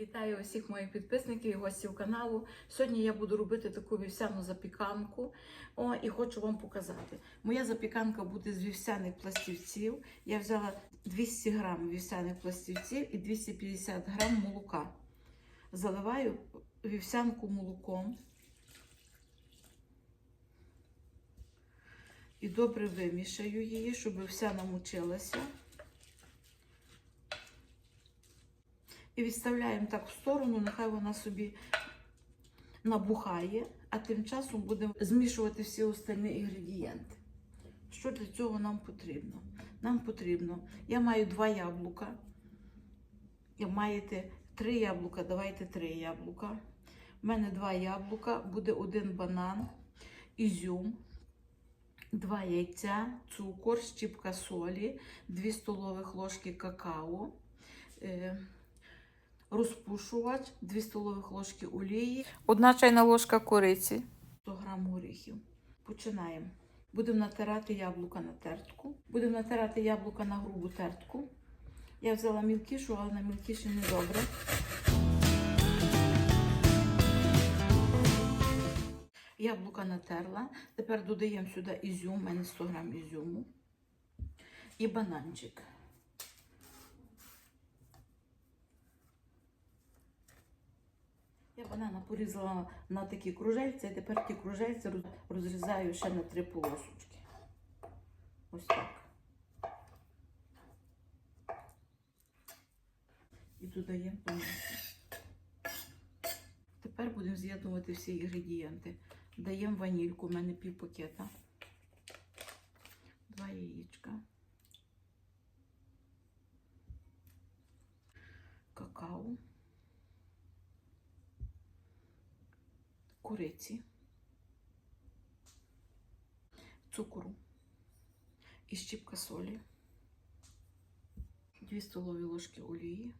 Вітаю усіх моїх підписників і гостів каналу. Сьогодні я буду робити таку вівсяну запіканку. О, і хочу вам показати. Моя запіканка буде з вівсяних пластівців. Я взяла 200 грам вівсяних пластівців і 250 грам молока. Заливаю вівсянку молоком. І добре вимішаю її, щоб вся намочилася. І відставляємо так в сторону, нехай вона собі набухає, а тим часом будемо змішувати всі остальні інгредієнти. Що для цього нам потрібно? Нам потрібно, я маю два яблука. Я маєте три яблука, давайте три яблука. У мене два яблука, буде один банан, ізюм, два яйця, цукор, щіпка солі, 2 столових ложки какао. Розпушувач, 2 столових ложки олії, Одна чайна ложка кориці. 100 грам горіхів. Починаємо. Будемо натирати яблука на тертку. Будемо натирати яблука на грубу тертку. Я взяла мілкішу, але на мілкіші не добре. Яблука натерла. Тепер додаємо сюди ізюм, у мене 100 грам ізюму. І бананчик. Я банана порізала на такі кружельці, і тепер ті кружельці розрізаю ще на три полосочки. Ось так. І додаємо томати. Тепер будемо з'єднувати всі інгредієнти. Даємо ванільку, у мене пів пакета. Два яєчка. Какао. Куриці, цукру і щіпка солі, 2 столові ложки олії.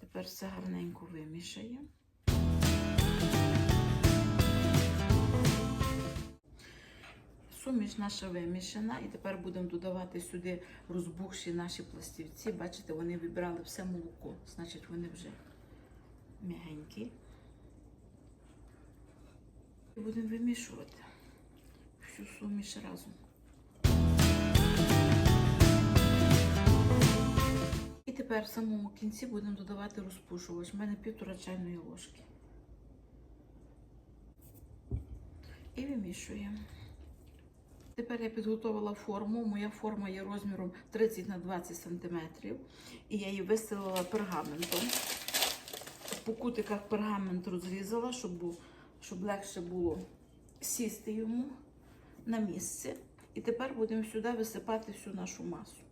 Тепер все гарненько вимішаємо. Суміш наша вимішана, і тепер будемо додавати сюди розбухші наші пластівці. Бачите, вони вибрали все молоко, значить вони вже м'ягенькі. І будемо вимішувати всю суміш разом. І тепер в самому кінці будемо додавати розпушувач. У мене півтора чайної ложки. І вимішуємо. Тепер я підготувала форму. Моя форма є розміром 30 на 20 см. І я її вистелила пергаментом. По кутиках пергамент розрізала, щоб був щоб легше було сісти йому на місце. І тепер будемо сюди висипати всю нашу масу.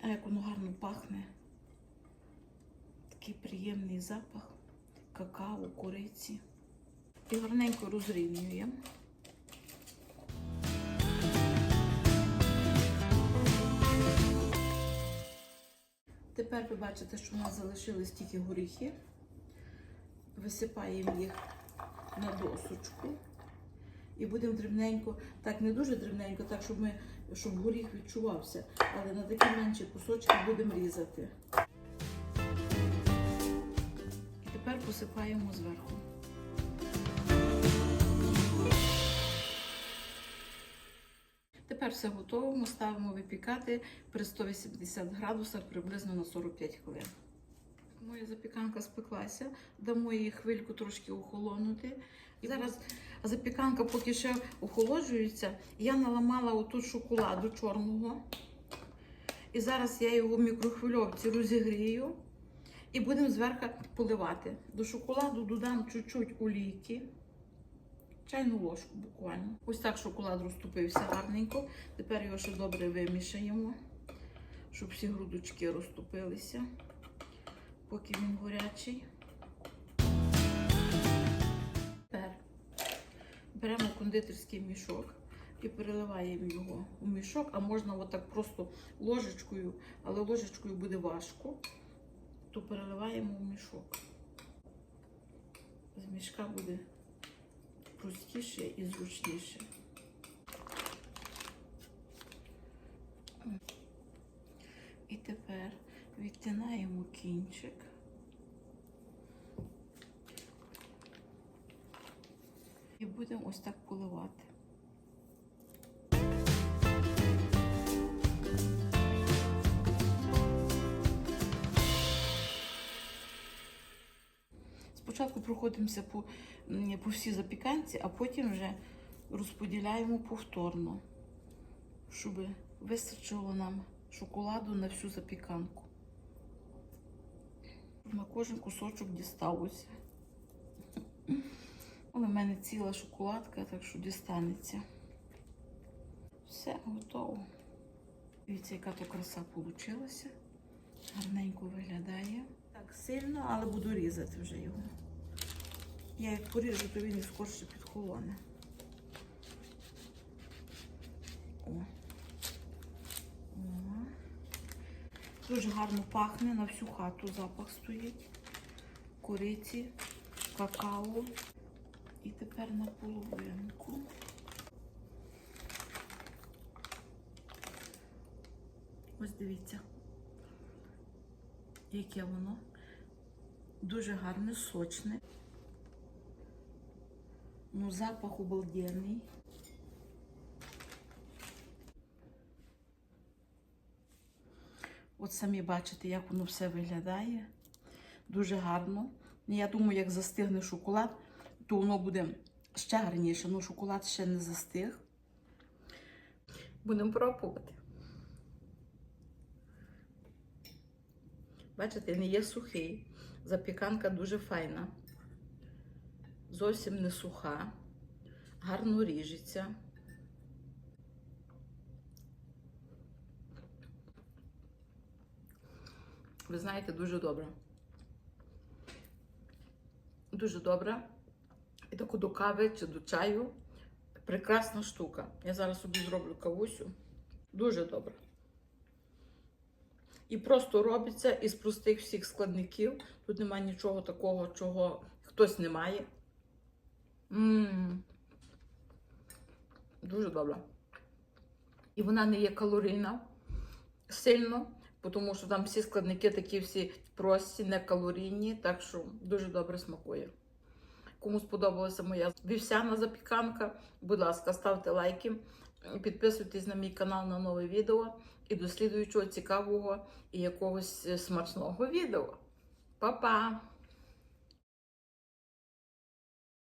А як воно гарно пахне. Такий приємний запах какао, куриці. І гарненько розрівнюємо. Тепер ви бачите, що в нас залишились тільки горіхи. Висипаємо їх на досочку. І будемо дрібненько, так не дуже дрібненько, так, щоб ми, щоб горіх відчувався. Але на такі менші кусочки будемо різати. І тепер посипаємо зверху. Все готово. Ми ставимо випікати при 180 градусах приблизно на 45 хвилин. Моя запіканка спеклася, дамо їй хвильку трошки охолонути. І зараз запіканка поки ще охолоджується. Я наламала отут шоколаду чорного. І зараз я його в мікрохвильовці розігрію і будемо зверху поливати. До шоколаду додам чуть-чуть олійки. Чайну ложку буквально. Ось так шоколад розтопився гарненько. Тепер його ще добре вимішаємо, щоб всі грудочки розтопилися, поки він гарячий. Тепер беремо кондитерський мішок і переливаємо його у мішок, а можна отак просто ложечкою, але ложечкою буде важко, то переливаємо у мішок. З мішка буде простіше і зручніше. І тепер відтинаємо кінчик. І будемо ось так поливати. Спочатку проходимося по, по всій запіканці, а потім вже розподіляємо повторно, щоб вистачило нам шоколаду на всю запіканку. На кожен кусочок дісталося. Але в мене ціла шоколадка, так що дістанеться. Все, готово. Дивіться, яка то краса вийшла. Гарненько виглядає. Так сильно, але буду різати вже його. Я як поріжу, то він і скорше підхолоне. О. О. Дуже гарно пахне, на всю хату запах стоїть. Кориці, какао. І тепер на половинку. Ось дивіться, яке воно. Дуже гарне, сочне. Ну, запах обалденний. От самі бачите, як воно все виглядає. Дуже гарно. Я думаю, як застигне шоколад, то воно буде ще гарніше. Ну, шоколад ще не застиг. Будемо пробувати. Бачите, не є сухий. Запіканка дуже файна. Зовсім не суха, гарно ріжеться. Ви знаєте, дуже добре. Дуже добре. І таку до кави чи до чаю. Прекрасна штука. Я зараз собі зроблю кавусю. Дуже добре. І просто робиться із простих всіх складників. Тут немає нічого такого, чого хтось не має. Ммм. Дуже добре. І вона не є калорійна сильно, тому що там всі складники такі всі прості, не калорійні, так що дуже добре смакує. Кому сподобалася моя вівсяна запіканка, будь ласка, ставте лайки, підписуйтесь на мій канал на нове відео і до слідуючого цікавого і якогось смачного відео. Па-па!